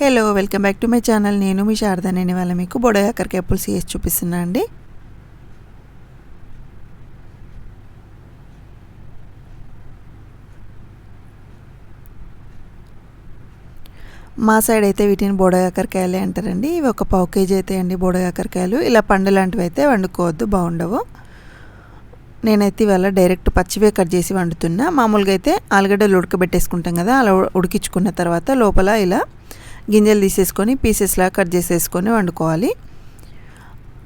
Hello welcome back to my channel. నేను మీ శారద. నేను వాళ్ళ మీకు బొడగాకరకాయ పులుసు వేసి చూపిస్తున్నా అండి. మా సైడ్ అయితే వీటిని బోడగాకరకాయలే అంటారండి. ఇవి ఒక పావు కేజీ అయితే అండి బోడగాకరకాయలు ఇలా పండు లాంటివి అయితే వండుకోవద్దు బాగుండవు. నేనైతే ఇవాళ డైరెక్ట్ పచ్చివే కట్ చేసి వండుతున్నా. మామూలుగా అయితే ఆలుగడ్డలు ఉడకబెట్టేసుకుంటాం కదా అలా ఉడికించుకున్న తర్వాత లోపల ఇలా గింజలు తీసేసుకొని పీసెస్లా కట్ చేసేసుకొని వండుకోవాలి.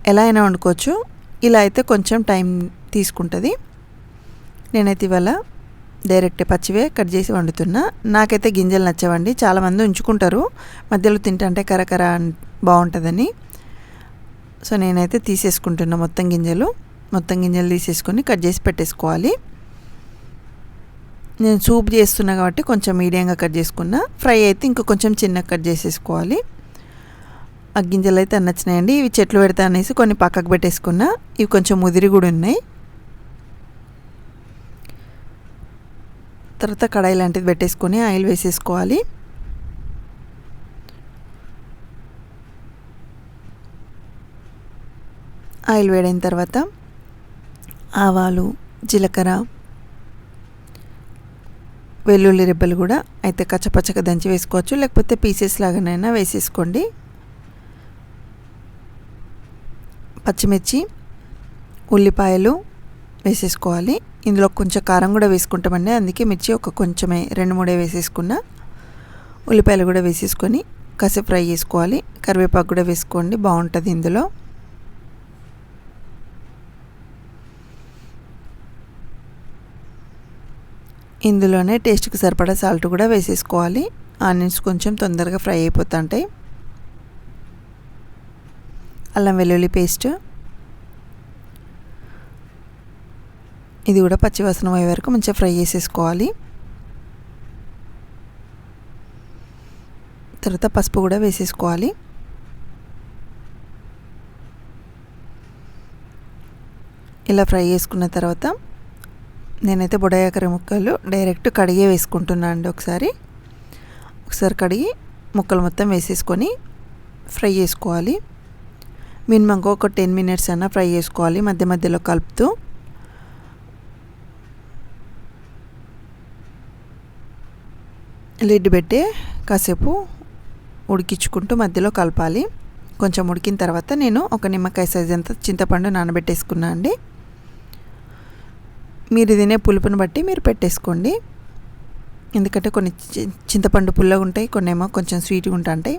ఎలా అయినా వండుకోవచ్చు. ఇలా అయితే కొంచెం టైం తీసుకుంటుంది. నేనైతే ఇవాళ డైరెక్ట్ పచ్చివే కట్ చేసి వండుతున్నా. నాకైతే గింజలు నచ్చవండి. చాలామంది ఉంచుకుంటారు. మధ్యలో తింటే కరకర బాగుంటుందని. సో నేనైతే తీసేసుకుంటున్నా మొత్తం గింజలు. మొత్తం గింజలు తీసేసుకొని కట్ చేసి పెట్టేసుకోవాలి. నేను సూప్ చేస్తున్నా కాబట్టి కొంచెం మీడియంగా కట్ చేసుకున్నా. ఫ్రై అయితే ఇంకా కొంచెం చిన్నగా కట్ చేసేసుకోవాలి. ఆ గింజలు అయితే నచ్చినాయండి. ఇవి చెట్లు పెడతా అనేసి కొన్ని పక్కకు పెట్టేసుకున్నా. ఇవి కొంచెం ముదిరి కూడా ఉన్నాయి. తర్వాత కడాయి లాంటిది పెట్టేసుకొని ఆయిల్ వేసేసుకోవాలి. ఆయిల్ వేడైన తర్వాత ఆవాలు జీలకర్ర వెల్లుల్లి రెబ్బలు కూడా అయితే కచ్చపచ్చగా దంచి వేసుకోవచ్చు. లేకపోతే పీసెస్ లాగానైనా వేసేసుకోండి. పచ్చిమిర్చి ఉల్లిపాయలు వేసేసుకోవాలి. ఇందులో కొంచెం కారం కూడా వేసుకుంటామండి. అందుకే మిర్చి ఒక కొంచెమే రెండు మూడే వేసేసుకున్న. ఉల్లిపాయలు కూడా వేసేసుకొని కాసేపు ఫ్రై చేసుకోవాలి. కరివేపాకు కూడా వేసుకోండి. బాగుంటుంది ఇందులో. ఇందులోనే టేస్ట్కి సరిపడా సాల్ట్ కూడా వేసేసుకోవాలి. ఆనియన్స్ కొంచెం తొందరగా ఫ్రై అయిపోతుంటాయి. అల్లం వెల్లుల్లి పేస్ట్. ఇది కూడా పచ్చివాసన అయ్యే వరకు మంచిగా ఫ్రై చేసేసుకోవాలి. తర్వాత పసుపు కూడా వేసేసుకోవాలి. ఇలా ఫ్రై చేసుకున్న తర్వాత నేనైతే బుడయాకర ముక్కలు డైరెక్ట్ కడిగే వేసుకుంటున్నాను అండి ఒకసారి. ఒకసారి కడిగి ముక్కలు మొత్తం వేసేసుకొని ఫ్రై చేసుకోవాలి. మినిమం ఒక టెన్ మినిట్స్ అయినా ఫ్రై చేసుకోవాలి మధ్య మధ్యలో కలుపుతూ. లిడ్ పెట్టి కాసేపు ఉడికించుకుంటూ మధ్యలో కలపాలి. కొంచెం ఉడికిన తర్వాత నేను ఒక నిమ్మకాయ సైజ్ అంతా చింతపండు నానబెట్టేసుకున్నా అండి. మీరు తినే పులుపుని బట్టి మీరు పెట్టేసుకోండి. ఎందుకంటే కొన్ని చింతపండు పుల్లగా ఉంటాయి కొన్ని ఏమో కొంచెం స్వీట్గా ఉంటాయి.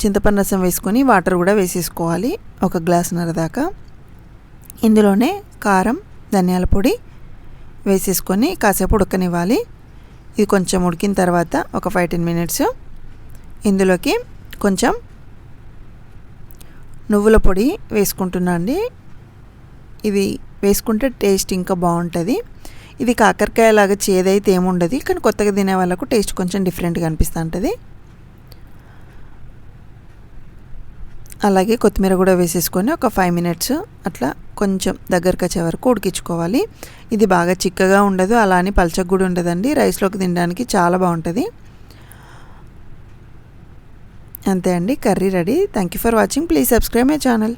చింతపండు రసం వేసుకొని వాటర్ కూడా వేసేసుకోవాలి ఒక గ్లాసున్నర దాకా. ఇందులోనే కారం ధనియాల పొడి వేసేసుకొని కాసేపు ఉడకనివ్వాలి. ఇది కొంచెం ఉడికిన తర్వాత ఒక ఫైవ్ టెన్ మినిట్స్. ఇందులోకి కొంచెం నువ్వుల పొడి వేసుకుంటున్నా అండి. ఇది వేసుకుంటే టేస్ట్ ఇంకా బాగుంటుంది. ఇది కాకరకాయ లాగా చేదైతే ఏముండదు కానీ కొత్తగా తినే వాళ్ళకు టేస్ట్ కొంచెం డిఫరెంట్గా అనిపిస్తూ ఉంటుంది. అలాగే కొత్తిమీర కూడా వేసేసుకొని ఒక ఫైవ్ మినిట్స్ అట్లా కొంచెం దగ్గరకు వచ్చే వరకు ఉడికించుకోవాలి. ఇది బాగా చిక్కగా ఉండదు అలా అని పలచగా కూడా ఉండదండి. రైస్లోకి తినడానికి చాలా బాగుంటుంది. అంతే అండి curry ready. Thank you for watching please subscribe my channel